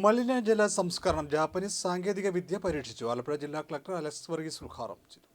മലിനജല സംസ്കരണം ജാപ്പനീസ് സാങ്കേതിക വിദ്യ പരീക്ഷിച്ചു. ആലപ്പുഴ ജില്ലാ കളക്ടർ അലക്സ് വർഗീസ് ഉദ്ഘാടനം ചെയ്തു.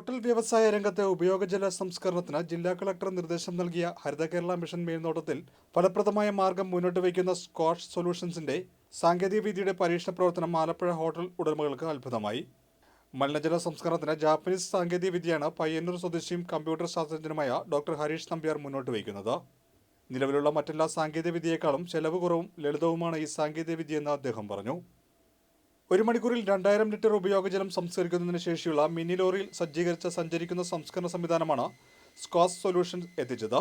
ഹോട്ടൽ വ്യവസായ രംഗത്തെ ഉപയോഗജല സംസ്കരണത്തിന് ജില്ലാ കളക്ടർ നിർദ്ദേശം നൽകിയ ഹരിത കേരള മിഷൻ മേൽനോട്ടത്തിൽ ഫലപ്രദമായ മാർഗം മുന്നോട്ട് വയ്ക്കുന്ന സ്കോഷ് സൊല്യൂഷൻസിന്റെ സാങ്കേതിക വിദ്യയുടെ പരീക്ഷണ പ്രവർത്തനം ആലപ്പുഴ ഹോട്ടൽ ഉടമകൾക്ക് അത്ഭുതമായി. മലിനജല സംസ്കരണത്തിന് ജാപ്പനീസ് സാങ്കേതിക വിദ്യയാണ് പയ്യന്നൂർ സ്വദേശിയും കമ്പ്യൂട്ടർ ശാസ്ത്രജ്ഞനുമായ ഡോക്ടർ ഹരീഷ് നമ്പ്യാർ മുന്നോട്ട് വയ്ക്കുന്നത്. നിലവിലുള്ള മറ്റെല്ലാ സാങ്കേതിക വിദ്യയേക്കാളും ചെലവ് കുറവും ലളിതവുമാണ് ഈ സാങ്കേതിക വിദ്യയെന്ന് അദ്ദേഹം പറഞ്ഞു. ഒരു മണിക്കൂറിൽ രണ്ടായിരം ലിറ്റർ ഉപയോഗജലം സംസ്കരിക്കുന്നതിന് ശേഷിയുള്ള മിനി ലോറിയിൽ സജ്ജീകരിച്ച സഞ്ചരിക്കുന്ന സംസ്കരണ സംവിധാനമാണ് സ്കോസ് സൊല്യൂഷൻ എത്തിച്ചത്.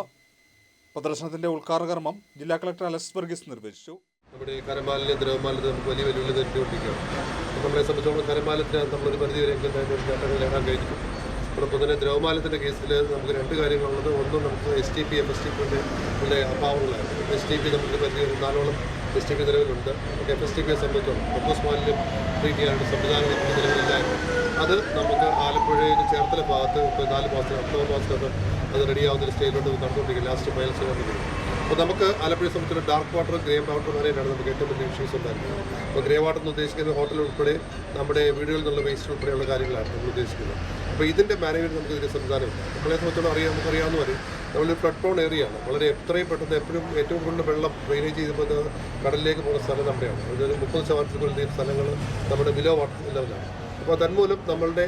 പ്രദർശനത്തിന്റെ ഉദ്ഘാടനകർമ്മം ജില്ലാ കളക്ടർ അലക്സ് വർഗീസ് നിർവഹിച്ചു. നമ്മുടെ ഈ കരമാലിന്യം ദ്രവമാലിന്യം നമുക്ക് വലിയ വെല്ലുവിളി നേരിട്ടുകൊണ്ടിരിക്കുകയാണ്. നമ്മളെ സംബന്ധിച്ചോളം കരമാലത്തിന് നമ്മളൊരു പരിധി വരെ നേട്ടങ്ങൾ നേടാൻ കഴിഞ്ഞു. അതോടൊപ്പം തന്നെ ദ്രവമാലത്തിന്റെ കേസിൽ നമുക്ക് രണ്ട് കാര്യങ്ങളുള്ളത്. ഒന്ന് നമുക്ക് S T P M S T പിയുടെ ഉള്ള അഭാവങ്ങളായിരുന്നു എസ് ടി പി നമുക്ക് പരിധി നാലോളം എസ് ടി പി നിലവിലുണ്ട്. നമുക്ക് എഫ് എസ് ടി പിയെ സംബന്ധിച്ചോളം മാലിന്യം ട്രീറ്റ് ചെയ്യാനുള്ള സംവിധാനം നമുക്ക് നിലവിലില്ലായിരുന്നു അത് നമുക്ക് ആലപ്പുഴയിൽ ചേർത്തല ഭാഗത്ത് ഇപ്പോൾ നാല് മാസത്തിൽ ഒക്ടോബർ മാസത്തിനകത്ത് അത് റെഡിയാവുന്ന ഒരു സ്റ്റേജിലോട്ട് നടന്നുകൊണ്ടിരിക്കും ലാസ്റ്റ് ഫയൽ ചെയ്തുകൊണ്ടിരിക്കും അപ്പോൾ നമുക്ക് ആലപ്പുഴയെ സംബന്ധിച്ചിടത്തോളം ഡാർക്ക് വാട്ടർ ഗ്രേ വാട്ടർ വരെയാണ് നമുക്ക് ഏറ്റവും വലിയ ഇഷ്യൂസ് ഉണ്ടായിരുന്നത്. അപ്പോൾ ഗ്രേ വാട്ടർ എന്ന് ഉദ്ദേശിക്കുന്നത് ഹോട്ടൽ ഉൾപ്പെടെ നമ്മുടെ വീടുകളിൽ നിന്നുള്ള വേസ്റ്റ് ഉൾപ്പെടെയുള്ള കാര്യങ്ങളാണ് നമ്മൾ ഉദ്ദേശിക്കുന്നത്. അപ്പോൾ ഇതിന്റെ മാനേജ്മെന്റ് നമുക്ക് ഇതിന്റെ സംവിധാനമില്ല നമ്മളെ സംബന്ധിച്ചോളം അറിയാം നമുക്കറിയാവുന്ന പോലെ നമ്മളൊരു ഫ്ലഡ് പ്രോൺ ഏരിയ വളരെ എത്രയും പെട്ടെന്ന് എപ്പോഴും ഏറ്റവും കൂടുതൽ വെള്ളം ഡ്രെയിനേജ് ചെയ്യുമ്പോൾ കടലിലേക്ക് പോകുന്ന സ്ഥലം നമ്മുടെയാണ്. അതായത് മുപ്പത് ശതമാനത്തിൽ കൂടുതൽ സ്ഥലങ്ങൾ നമ്മുടെ ബിലോ വാട്ടർ ലെവലാണ് അപ്പോൾ തന്മൂലം നമ്മളുടെ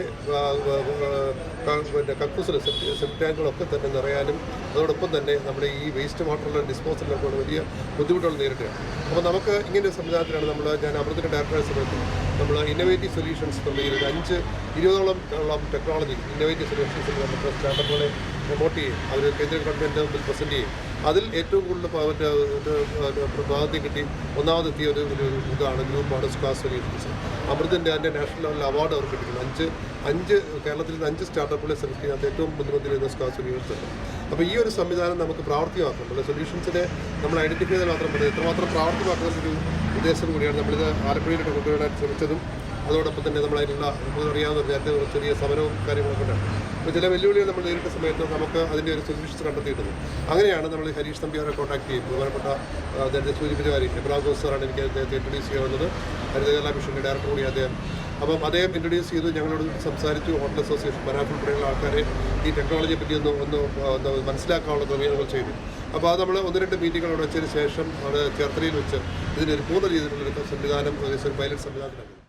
പിന്നെ കക്കൂസിൽ സെപ്റ്റ് ടാങ്കുകളൊക്കെ തന്നെ നിറയാനും അതോടൊപ്പം തന്നെ നമ്മുടെ ഈ വേസ്റ്റ് വാട്ടറിലെ ഡിസ്പോസലിലൊക്കെ വലിയ ബുദ്ധിമുട്ടുകൾ നേരിടുകയാണ്. അപ്പോൾ നമുക്ക് ഇങ്ങനെ ഒരു സംവിധാനത്തിലാണ് നമ്മൾ ഞാൻ അമൃതത്തിന്റെ ഡയറക്ടറെ സമയത്ത് നമ്മൾ ഇന്നോവേറ്റീവ് സൊല്യൂഷൻസ് എന്നുള്ള ഈ ഒരു അഞ്ച് ഇരുപതോളം ടെക്നോളജി ഇന്നോവേറ്റീവ് സൊല്യൂഷൻസ് നമുക്ക് സ്റ്റാർട്ടപ്പുകളെ പ്രൊമോട്ട് ചെയ്യും. അവർ കേന്ദ്ര ഗവൺമെന്റ് മുമ്പിൽ പ്രസന്റ് ചെയ്യും. അതിൽ ഏറ്റവും കൂടുതൽ അവന്റെ പ്രാതിനിധ്യം കിട്ടി. ഒന്നാമതെത്തിയ ഒരു ഒരു ഇതാണ് ഗ്രൂപ്പാണ് സ്കാസ് സൊല്യൂഷൻസ്. അമൃതിന്റെ അതിന്റെ നാഷണൽ ലെവൽ അവാർഡ് അവർക്ക് കിട്ടിയിട്ടുണ്ട് അഞ്ച് അഞ്ച് കേരളത്തിൽ നിന്ന് അഞ്ച് സ്റ്റാർട്ടപ്പുകളെ സെലക്ട് ചെയ്യാത്ത ഏറ്റവും ബുദ്ധിമുട്ടിൽ വരുന്ന സ്കാസ് സൊല്യൂഷൻസ് ഉണ്ട് അപ്പോൾ ഈ ഒരു സംവിധാനം നമുക്ക് പ്രാവർത്തികമാക്കണം നമ്മുടെ സൊല്യൂഷൻസിനെ നമ്മൾ ഐഡന്റിഫൈ ചെയ്താൽ മാത്രം മതി. എത്രമാത്രം പ്രാവർത്തികമാക്കുന്ന ഒരു ഉദ്ദേശം കൂടിയാണ് നമ്മളിത് ആലപ്പുഴയിലോട്ട് കൊണ്ടുവരാൻ ശ്രമിച്ചതും അതോടൊപ്പം തന്നെ നമ്മളതിനുള്ള നമുക്ക് അറിയാവുന്ന നേരത്തെ ഒരു ചെറിയ സമരവും കാര്യങ്ങളൊക്കെ ഉണ്ടായിരുന്നു അപ്പോൾ ചില വെല്ലുവിളികൾ നമ്മൾ നേരിട്ട സമയത്ത് നമുക്ക് അതിന്റെ ഒരു സൊല്യൂഷൻസ് കണ്ടെത്തിയിട്ടുണ്ട്. അങ്ങനെയാണ് നമ്മൾ ഹരീഷ് തമ്പിയാരെ കോൺടാക്ട് ചെയ്യും ബഹുമാനപ്പെട്ട അദ്ദേഹത്തെ സൂചിപ്പിച്ച കാര്യം എബ്രാം സാറാണ് എനിക്ക് അദ്ദേഹത്തെ ഇൻട്രൊഡ്യൂസ് ചെയ്യാവുന്നത് ഹരിത കേരള മിഷന്റെ ഡയറക്ടർ കൂടി അദ്ദേഹം. അപ്പം അദ്ദേഹം ഇൻട്രൊഡ്യൂസ് ചെയ്തു ഞങ്ങളോട് സംസാരിച്ചു. ഹോട്ടൽ അസോസിയേഷൻ പരാഫ് ഉൾപ്പെടെയുള്ള ആൾക്കാരെ ഈ ടെക്നോളജിയെ പറ്റി ഒന്ന് ഒന്ന് മനസ്സിലാക്കാനുള്ള ക്രമീകരണങ്ങൾ ചെയ്തു. അപ്പോൾ അത് നമ്മൾ ഒന്ന് രണ്ട് മീറ്റിങ്ങുകൾ വെച്ചതിന് ശേഷം അവിടെ ചേർത്തലയിൽ വെച്ച് ഇതിനൊരു പൂർണ രീതിയിലുള്ളൊരു സംവിധാനം പൈലറ്റ് സംവിധാനത്തിലാണ്